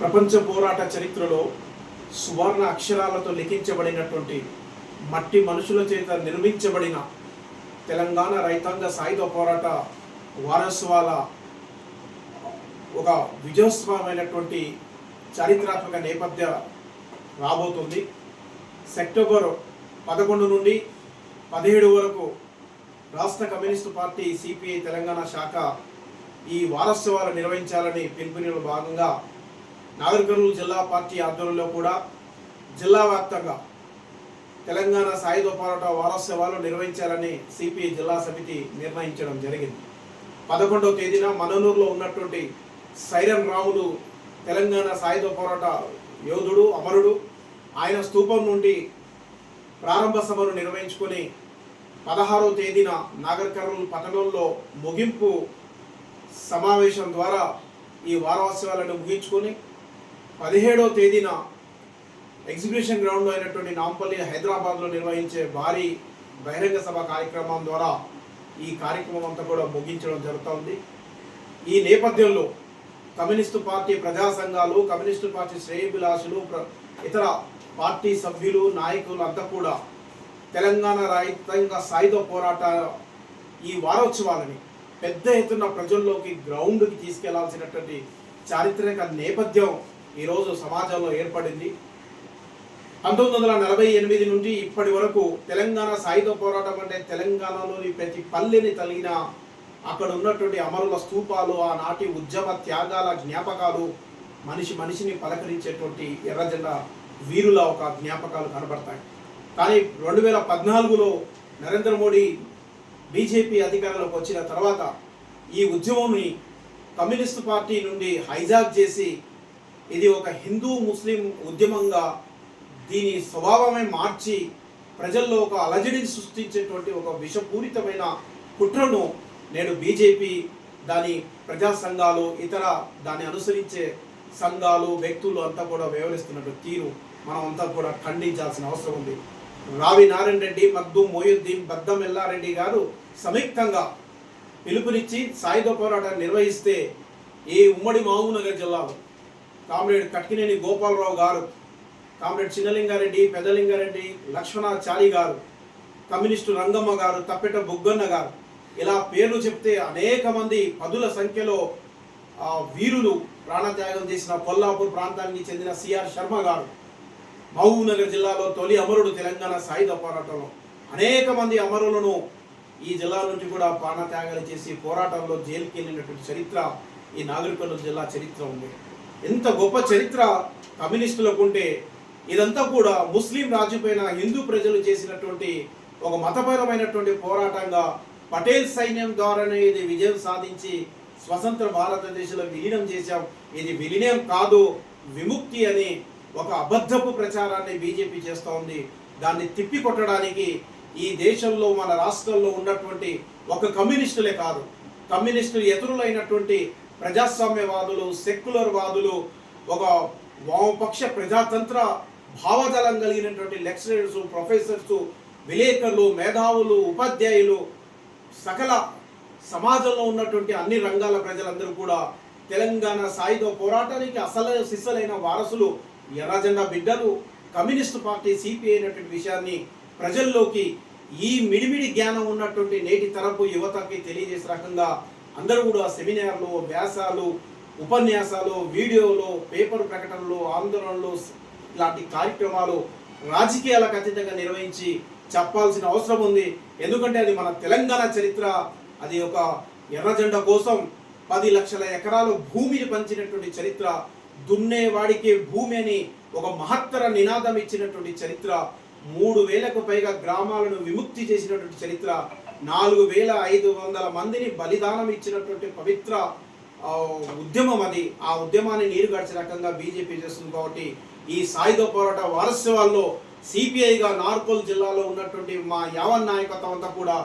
ప్రపంచ పోరాట చరిత్రలో సువర్ణ అక్షరాలతో లిఖించబడినటువంటి మట్టి మనుషుల చేత నిర్మించబడిన తెలంగాణ రైతాంగ సాయుధ పోరాట వారసత్వాల ఒక విజయోత్సవమైనటువంటి చారిత్రాత్మక నేపథ్య రాబోతుంది. సెప్టెంబర్ పదకొండు నుండి పదిహేడు వరకు రాష్ట్ర కమ్యూనిస్టు పార్టీ సిపిఐ తెలంగాణ శాఖ ఈ వారోత్సవాలు నిర్వహించాలని పిలుపునిలో భాగంగా నాగరికర్నూలు జిల్లా పార్టీ ఆధ్వర్యంలో కూడా జిల్లా వ్యాప్తంగా తెలంగాణ సాయుధ పోరాట వారోత్సవాలు నిర్వహించాలని సిపిఐ జిల్లా సమితి నిర్ణయించడం జరిగింది. పదకొండవ తేదీన మననూరులో ఉన్నటువంటి సైరన్ రాములు తెలంగాణ సాయుధ పోరాట యోధుడు అమరుడు. ఆయన స్థూపం నుండి ప్రారంభ సభను నిర్వహించుకొని పదహారవ తేదీన నాగర్ కర్నూలు పట్టణంలో ముగింపు సమావేశం ద్వారా ఈ వారోత్సవాలను ముగించుకొని పదిహేడవ తేదీన ఎగ్జిబిషన్ గ్రౌండ్లో అయినటువంటి నాంపల్లి హైదరాబాద్లో నిర్వహించే భారీ బహిరంగ సభ కార్యక్రమం ద్వారా ఈ కార్యక్రమం అంతా కూడా ముగించడం జరుగుతుంది. ఈ నేపథ్యంలో కమ్యూనిస్టు పార్టీ ప్రజా సంఘాలు కమ్యూనిస్టు పార్టీ శ్రేయభిలాషులు ప్ర- ఇతర పార్టీ సభ్యులు నాయకులు అంతా కూడా తెలంగాణ రైతాంగ సాయుధ పోరాట ఈ వారోత్సవాలని పెద్ద ఎత్తున ప్రజల్లోకి గ్రౌండ్కి తీసుకెళ్ళాల్సినటువంటి చారిత్రక నేపథ్యం ఈరోజు సమాజంలో ఏర్పడింది. పంతొమ్మిది వందల నలభై ఎనిమిది నుండి ఇప్పటి వరకు తెలంగాణ సాయుధ పోరాటం అంటే తెలంగాణలోని ప్రతి పల్లెని తగిన అక్కడ ఉన్నటువంటి అమరుల స్థూపాలు ఆనాటి ఉద్యమ త్యాగాల జ్ఞాపకాలు మనిషి మనిషిని పలకరించేటువంటి ఎర్రజెండ వీరుల ఒక జ్ఞాపకాలు కనబడతాయి. కానీ రెండు వేల పద్నాలుగులో నరేంద్ర మోడీ బీజేపీ అధికారంలోకి వచ్చిన తర్వాత ఈ ఉద్యమంని కమ్యూనిస్టు పార్టీ నుండి హైజాక్ చేసి ఇది ఒక హిందూ ముస్లిం ఉద్యమంగా దీని స్వభావమే మార్చి ప్రజల్లో ఒక అలజడిని సృష్టించేటువంటి ఒక విషపూరితమైన కుట్రను నేడు బీజేపీ దాని ప్రజా సంఘాలు ఇతర దాన్ని అనుసరించే సంఘాలు వ్యక్తులు అంతా కూడా వ్యవహరిస్తున్నట్టు తీరు మనం అంతా కూడా ఖండించాల్సిన అవసరం ఉంది. రావి నారాయణ రెడ్డి మగ్దు మొయుద్దీన్ బద్దం ఎల్లారెడ్డి గారు సంయుక్తంగా పిలుపునిచ్చి సాయుధ పోరాటాన్ని నిర్వహిస్తే ఈ ఉమ్మడి మహబూబ్నగర్ జిల్లాలో comrade Katkineni Gopalarao garu comrade Chinnalingareddy పెద్దలింగారెడ్డి Lakshmanachari garu communist Rangamma గారు తప్పెట బుగ్గన్న గారు. ఇలా పేర్లు చెప్తే అనేక మంది పదుల సంఖ్యలో వీరులు ప్రాణత్యాగం చేసిన కొల్లాపూర్ ప్రాంతానికి చెందిన సిఆర్ శర్మ గారు. మహబూబ్నగర్ జిల్లాలో తొలి అమరుడు తెలంగాణ సాయుధ పోరాటంలో. అనేక మంది అమరులను ఈ జిల్లా నుంచి కూడా ప్రాణత్యాగాలు చేసి పోరాటంలో జైలుకి వెళ్ళినటువంటి చరిత్ర ఈ నాగరికర్నూలు జిల్లా చరిత్ర ఉంది. ఎంత గొప్ప చరిత్ర కమ్యూనిస్టులకు ఉంటే ఇదంతా కూడా ముస్లిం రాజుపైన హిందూ ప్రజలు చేసినటువంటి ఒక మతపరమైనటువంటి పోరాటంగా పటేల్ సైన్యం ద్వారానే ఇది విజయం సాధించి స్వతంత్ర భారతదేశంలో విలీనం చేశాం. ఇది విలీనం కాదు విముక్తి అని ఒక అబద్ధపు ప్రచారాన్ని బీజేపీ చేస్తూ ఉంది. దాన్ని తిప్పికొట్టడానికి ఈ దేశంలో మన రాష్ట్రంలో ఉన్నటువంటి ఒక కమ్యూనిస్టులే కాదు. కమ్యూనిస్టులు ఎదురులైనటువంటి ప్రజాస్వామ్యవాదులు సెక్యులర్ వాదులు ఒక వామపక్ష ప్రజాతంత్ర భావజాలం కలిగినటువంటి లెక్చరర్స్ ప్రొఫెసర్స్ విలేకరులు మేధావులు ఉపాధ్యాయులు సకల సమాజంలో ఉన్నటువంటి అన్ని రంగాల ప్రజలందరూ కూడా తెలంగాణ సాయుధ పోరాటానికి అసలు సిస్సలైన వారసులు ఎర్రజెండా బిడ్డలు కమ్యూనిస్టు పార్టీ సిపిఐ అయినటువంటి విషయాన్ని ప్రజల్లోకి ఈ మిడిమిడి జ్ఞానం ఉన్నటువంటి నేటి తరపు యువతకి తెలియజేసే రకంగా అందరూ కూడా సెమినార్లు వ్యాసాలు ఉపన్యాసాలు వీడియోలు పేపర్ ప్రకటనలు ఆందోళనలు ఇలాంటి కార్యక్రమాలు రాజకీయాలకు అతీతంగా నిర్వహించి చెప్పాల్సిన అవసరం ఉంది. ఎందుకంటే అది మన తెలంగాణ చరిత్ర. అది ఒక ఎర్రజెండ కోసం పది లక్షల ఎకరాలు భూమిని పంచినటువంటి చరిత్ర. దున్నేవాడికి భూమి అని ఒక మహత్తర నినాదం ఇచ్చినటువంటి చరిత్ర. మూడు వేలకు పైగా గ్రామాలను విముక్తి చేసినటువంటి చరిత్ర. నాలుగు వేల ఐదు వందల మందిని బలిదానం ఇచ్చినటువంటి పవిత్ర ఉద్యమం అది. ఆ ఉద్యమాన్ని నీరు గడిచే రకంగా బీజేపీ చేస్తుంది కాబట్టి ఈ సాయుధ పోరాట వారసత్వాల్లో సిపిఐగా నార్కోల్ జిల్లాలో ఉన్నటువంటి మా యావన్ నాయకత్వం అంతా కూడా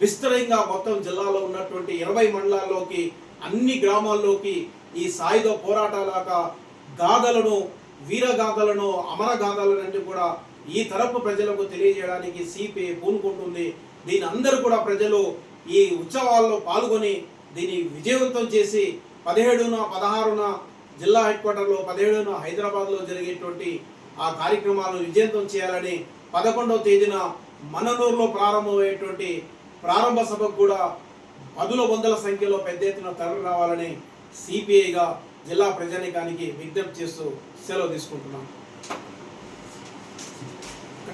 విస్తరంగా మొత్తం జిల్లాలో ఉన్నటువంటి ఇరవై మండలాల్లోకి అన్ని గ్రామాల్లోకి ఈ సాయుధ పోరాటాల గాథలను వీరగాథలను అమర గాథలను కూడా ఈ తరపు ప్రజలకు తెలియజేయడానికి సిపిఐ పూనుకుంటుంది. దీని అందరూ కూడా ప్రజలు ఈ ఉత్సవాల్లో పాల్గొని దీన్ని విజయవంతం చేసి పదిహేడున పదహారున జిల్లా హెడ్ క్వార్టర్లో పదిహేడున హైదరాబాద్లో జరిగేటువంటి ఆ కార్యక్రమాలను విజయవంతం చేయాలని పదకొండవ తేదీన మననూరులో ప్రారంభమయ్యేటువంటి ప్రారంభ సభకు కూడా పదుల వందల సంఖ్యలో పెద్ద ఎత్తున తరలి రావాలని సిపిఐగా జిల్లా ప్రజానికానికి విజ్ఞప్తి చేస్తూ సెలవు తీసుకుంటున్నాం.